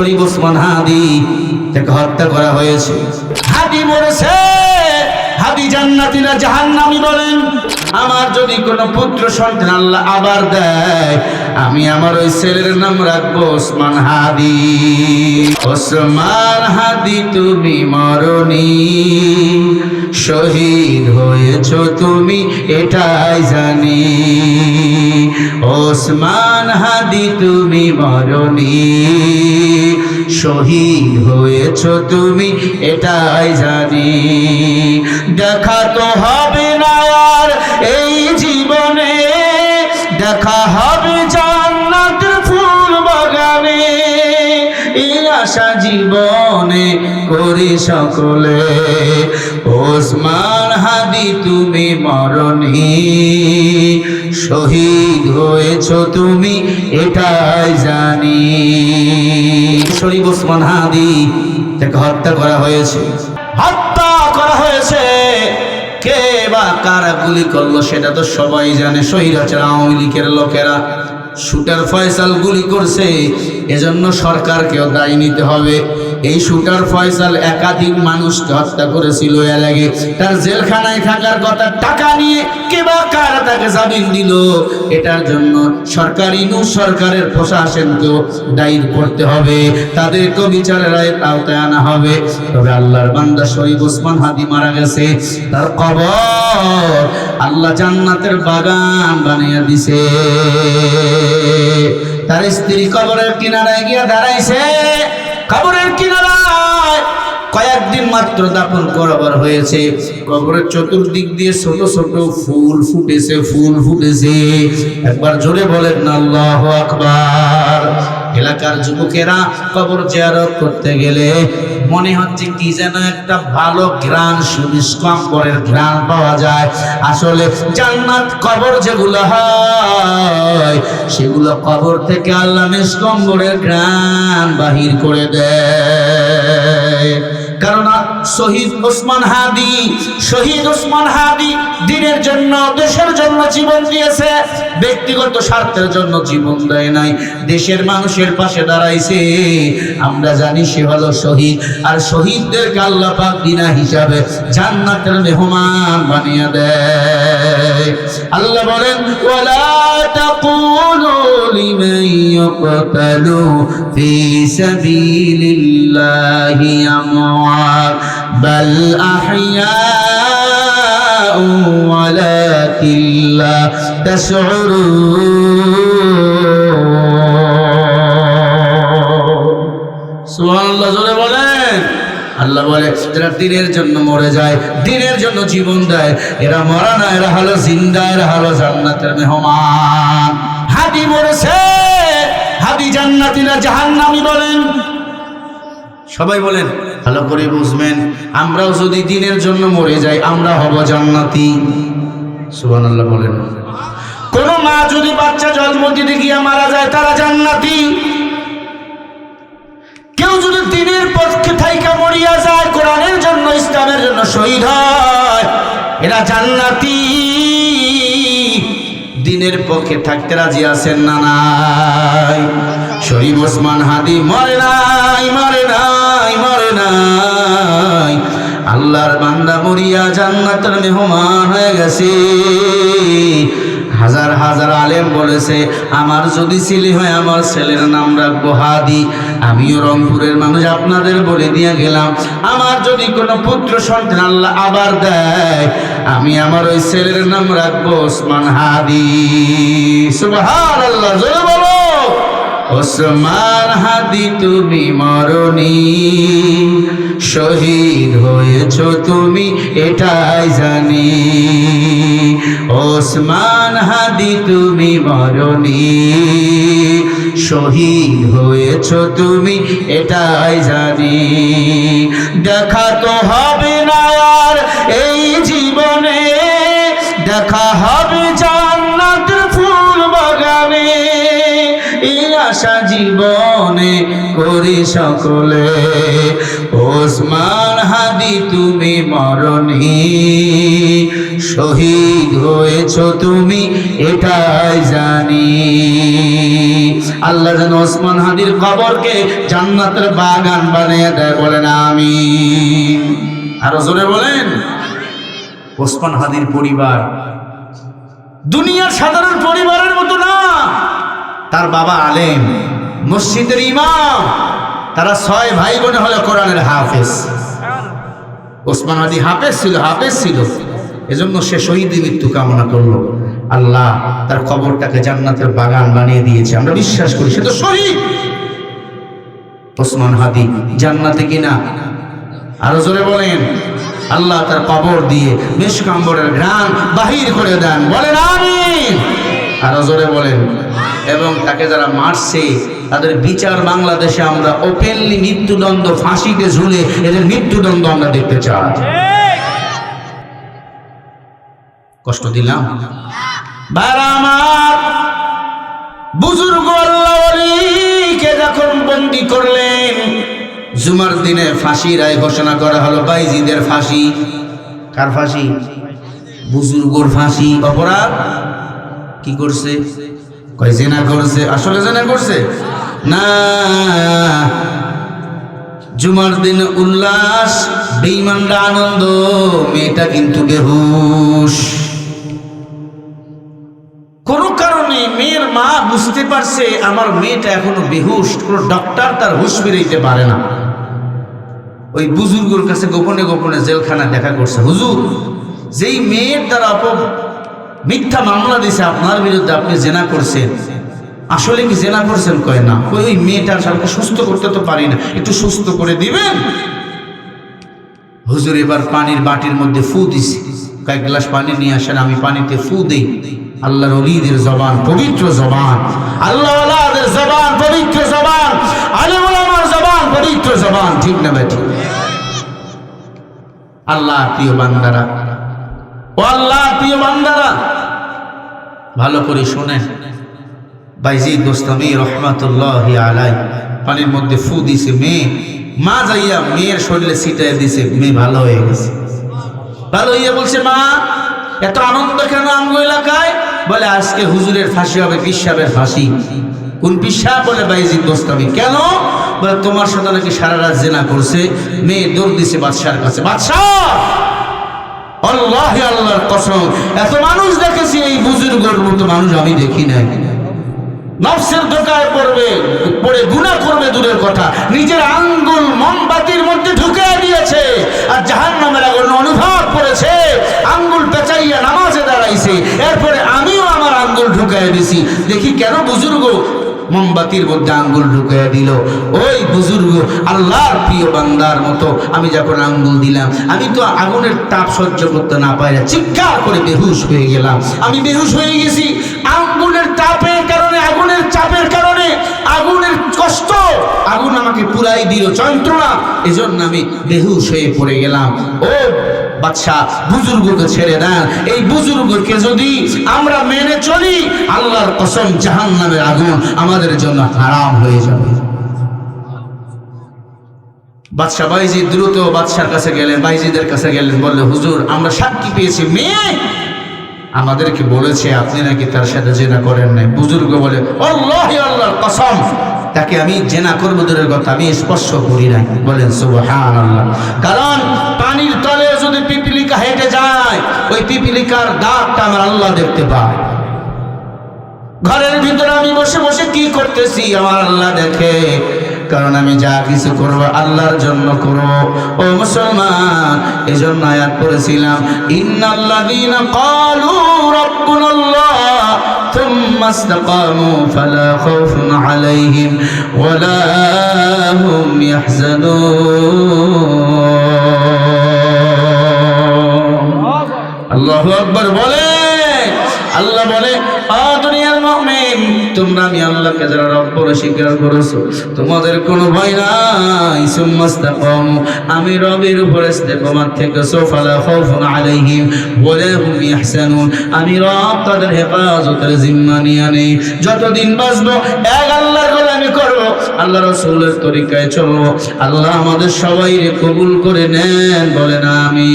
শরীফ ওসমান হাদি তাকে হত্যা করা হয়েছে। হাদি মরেছে, হাদি জান্নাতি না জাহান্নামি বলেন। আমার যদি কোনো পুত্র সন্তান আল্লাহ আবার দেয়, আমি আমার ওই ছেলের নাম রাখব ওসমান হাদি। ওসমান হাদি, তুমি মরণি শহীদ হয়েছ তুমি, এটাই জানি। ওসমান হাদি, তুমি মরণি। শহীদ হয়েছ তুমি, এটাই জানি। দেখা তো হবে না আর এই জীবনে। দেখা হবে জান্নাতের ফুল বাগানে। এই আশা জীবনে করি সকলে। ওসমান হাদি, তুমি মরণি। শহীদ হয়েছ তুমি, এটাই জানি। শরীফ ওসমান হাদি, তাকে হত্যা করা হয়েছে। হত্যা করা হয়েছে। কে বা কারা গুলি করল সেটা তো সবাই জানে। শহীদাচার আওয়ামী লীগের লোকেরা শুটার ফয়সাল গুলি করছে। এজন্য সরকারকেও দায়ী নিতে হবে। এই শুটার ফয়সাল একাধিক মানুষকে হত্যা করেছিল। আগে তার জেলখানায় থাকার কথা টাকা নিয়ে কে বা কারা তাকে জামিন দিল? এটার জন্য সরকারি নু সরকারের প্রশাসনকেও দায়ী করতে হবে। তাদেরকেও বিচারের আওতায় আনা হবে। তবে আল্লাহর বান্দা শরীফ ওসমান হাদি মারা গেছে। তার কবর আল্লাহ জান্নাতের বাগান বানিয়ে দিছে। তার স্ত্রী কবরের কিনারায় গিয়ে দাঁড়াইছে। কবরের কয়েকদিন মাত্র দাপন করাবার হয়েছে। কবরের চতুর্দিক দিয়ে ছোট ছোট ফুল ফুটেছে ফুল ফুটেছে। একবার জোরে বলেন, আল্লাহ আকবার। এলাকার যুবকেরা কবর জিয়ারত করতে গেলে মনে হচ্ছে কি যেন একটা ভালো ঘ্রাণ সুনিষ্কম্বরের ঘ্রাণ পাওয়া যায়। আসলে জান্নাত কবর যেগুলো হয়, সেগুলো কবর থেকে আল্লাহ নিষ্কম্বরের ঘ্রাণ বাহির করে দেয়। কেননা শহীদ ওসমান হাদি। শহীদ ওসমান হাদি দিনের জন্য, দেশের জন্য জীবন দিয়েছে। ব্যক্তিগত স্বার্থের জন্য জীবন দেয় নাই। দেশের মানুষের পাশে দাঁড়াইছে। আমরা জানি সে হলো শহীদ। আর শহীদদেরকে আল্লাহ পাক বিনা হিসাবে জান্নাতের মেহমান বানিয়ে দেয়। আল্লাহ বলেন, ওয়ালা তাকুলু লিমান ইয়ুকতালু ফি সাবিলিল্লাহি আমওয়াত বাল আহইয়াউ ওয়ালাকিন লা তাশউরুন সুবহানাল্লাহ জোরে বলেন। আল্লাহ বলে যারা দিনের জন্য মরে যায় দিনের জন্য জীবন দেয় এরা মরা না এরা হলো জিন্দা এরা হলো জান্নাতের মেহমান। হাদি মরেছে হাদি জান্নাতি না জাহান্নামি বলেন। সবাই বলেন, ভালো করে বুঝবেন, আমরাও যদি দিনের জন্য মরে যাই, আমরা হব জান্নাতি। সুবহানাল্লাহ বলেন। কোন মা যদি বাচ্চা জন্ম দিতে গিয়ে মারা যায়, তারা জান্নাতি। কেউ যদি দিনের পক্ষে থাইকা মরিয়া যায়, কোরআনের জন্য, ইসলামের জন্য শহীদ হয়, এরা জান্নাতি। দিনের পক্ষে থাকতে রাজি আছেন না নাই? শরীফ ওসমান হাদি মরে নাই মরে নাই। মরে নাই। আল্লাহর বান্দা মরিয়া জান্নাতের মেহমান হয়ে গেছে। হাজার হাজার আলেম বলেছে, আমার যদি ছেলে হয়, আমার ছেলের নাম রাখব হাদি। আমিও রংপুরের মানুষ, আপনাদের বলে দিয়ে গেলাম। আমার যদি কোনো পুত্র সন্তান আল্লাহ আবার দেয়, আমি আমার ওই ছেলের নাম রাখব ওসমান হাদি। সুবহান আল্লাহ বলো। ওসমান হাদি, তুমি মরণি। শহীদ হয়েছ তুমি, এটাই জানি। ওসমান হাদি, তুমি মরণি। শহীদ হয়েছ তুমি, এটাই জানি। দেখা তো হবে না আর এই জীবনে, দেখা হবে জান্নাতের আশা জীবনে করি সকলে। ওসমান হাদি, তুমি মরণি। শহীদ হয়েছ তুমি, এটাই জানি। আল্লাহ যেন ওসমান হাদির কবরকে জান্নাতের বাগান বানিয়ে দেয়, বলেন আমি আরও জোরে বলেন। ওসমান হাদির পরিবার, দুনিয়ার সাধারণ পরিবারের তার বাবা আলেম, মসজিদের ইমাম। তারা ছয় ভাই বোন হলো কোরআনের হাফেজ। ওসমান হাদি হাফেজ ছিল হাফেজ ছিল। এজন্য সে শহীদ মৃত্যু কামনা করল। আল্লাহ তার কবরটাকে জান্নাতের বাগান বানিয়ে দিয়েছে। আমরা বিশ্বাস করি সে তো শহীদ। ওসমান হাদি জান্নাতে কিনা? আরও জোরে বলেন। আল্লাহ তার কবর দিয়ে মেশকাম্বরের ঘ্রাণ বাহির করে দেন। বলেন আমিন। আরও জোরে বলেন। এবং তাকে যারা মারছে, তাদের বিচার বাংলাদেশে আমরা ওপেনলি মৃত্যুদণ্ড ফাঁসিতে ঝুলে এদের মৃত্যুদণ্ড আমরা দেখতে চাই। কষ্ট দিলাম। আমার, বুজুর্গ যখন বন্দি করলেন, জুমার দিনে ফাঁসি রায় ঘোষণা করা হলো বাইজিদের ফাঁসি। কার ফাঁসি? বুজুর্গর ফাঁসি। অপরাধ? কি করছে? কয়, জেনা করছে? আসলে জেনা করছে? না। জুমার দিন উল্লাস বেইমানরা আনন্দ, মেয়েটা কিন্তু বেহুশ। কোনো কারণে মেয়ের মা বুঝতে পারছে, আমার মেয়েটা এখনও বেহুশ, কোনো ডক্টর তার হুশ বেরোইতে পারে না। ওই বুজুর্গর কাছে গোপনে গোপনে জেলখানা দেখা করছে। হুজুর, যেই মেয়ের দ্বারা অপ মিথ্যা মামলা দিছে, আপনার বিরুদ্ধে আপনি জেনা করছেন। আসলে কি জেনা করছেন? কয় না। ওই মেয়েটার সাথে সুস্থ করতে তো পারি না। একটু সুস্থ করে দিবেন? হুজুর, এবার পানির বাটির মধ্যে ফু দিছি। কয়েক গ্লাস পানি নিয়ে আসেন, আমি পানিতে ফু দেই। আল্লাহর অলিদের জবান, পবিত্র জবান। আল্লাহ আল্লাহদের জবান, পবিত্র জবান। আলিম আমার জবান, পবিত্র জবান। ঠিক না ভাই আল্লাহ, প্রিয় বান্দারা আল্লাহ, প্রিয় বান্দারা, ভালো করে শোনেন। বাইজিদ গোস্তামি রহমাতুল্লাহ আলাই পানির মধ্যে ফু দিছে মেয়ে, মা যাইয়া মেয়ের শরীরে ছিটাই দিছে, মেয়ে ভালো হয়ে গেছে। ভালো হইয়া বলছে, মা, এত আনন্দ কেন আমগো এলাকায়? বলে, আজকে হুজুরের ফাঁসি হবে পিসাবের ফাঁসি। কোন পিসা বলে, বাইজিদ গোস্তামি, কেন? বলে, তোমার সাথে নাকি সারা রাত জেনা করছে, মেয়ে দৌড় দিছে বাদশার কাছে। বাদশাহ! আল্লাহ আল্লাহর কসম। এত মানুষ দেখেছি এই বুজুর্গর মতো মানুষ আমি দেখি নাই। নফসের দোকায় পড়বে, পড়ে গুণা করবে দূরের কথা। নিজের আঙ্গুল মোমবাতির মধ্যে ঢুকে দিয়েছে আর জাহান নামের অনুভব করেছে। আঙ্গুল পেঁচাইয়া নামাজে দাঁড়াইছে। এরপরে আঙ্গুল ঢুকায় দিছি। দেখি কেন বুজুর্গ মোমবাতির মধ্যে আঙ্গুল ঢুকাইয়া দিল? ওই বুজুর্গ, আল্লাহর প্রিয় বান্দার মতো আমি যখন আঙ্গুল দিলাম, আমি তো আগুনের তাপ সহ্য করতে না পাইলাম চিৎকার করে বেহুশ হয়ে গেলাম। আমি বেহুশ হয়ে গেছি। আঙ্গুলের তাপের কারণে, আগুনের চাপের কারণে কষ্ট। আগুন আমাকে পুরাই দিল যন্ত্রণা। এজন্য আমি বেহুশ হয়ে পড়ে গেলাম। ও বাদশাহ, বুজুর্গকে ছেড়ে দেন। এই বুজুর্গকে যদি আমরা মেনে চলি, আল্লাহর কসম জাহান নামের আগুন আমাদের জন্য হারাম হয়ে যাবে। বাদশাহ বাইজি দ্রুত বাদশার কাছে গেলেন, বাইজিদের কাছে গেলেন বললে হুজুর, আমরা সাক্ষী পেয়েছি, মেয়ে! আমাদেরকে বলেছে, আপনি নাকি তার সাথে জেনা করেন নাই? বুজুর্গ বলে, আল্লাহ, আল্লাহর কসম! তাকে আমি জেনা করব দূরের কথা, আমি স্পর্শ করি নাই। বলেন সুবহান কারণ পানির তলে যদি পিপিলিকা হেঁটে যায়, ওই পিপিলিকার দাগটা আমার আল্লাহ দেখতে পায়। ঘরের ভিতরে আমি বসে বসে কি করতেছি, আমার আল্লাহ দেখে। কারণ আমি যা কিছু করব, আল্লাহর জন্য করব। ও মুসলমান এই জন্য আয়াত করেছিলাম ইন্নাল্লাযীনা ক্বালু রাব্বুনাল্লাহ ثم استقاموا فلا خوف عليهم ولا هم يحزنون আল্লাহু আকবার বলে আল্লাহ বলে আ দুনিয়ার মুমিন তোমরা আমি আল্লাহকে যারা স্বীকার করেছ। তোমাদের কোনো ভয় নাই আমি রবের উপরে ইস্তেকামাত থেকে সোফালা খাউফুন আমি রব তাদের হেফাজতের জিম্মা নিয়ে নেই। যতদিন বাঁচবো, এক আল্লাহর গোলামি করব। আল্লাহ রসুলের তরিকায় চলবো। আল্লাহ আমাদের সবাই কবুল করে নেন, বলেন আমি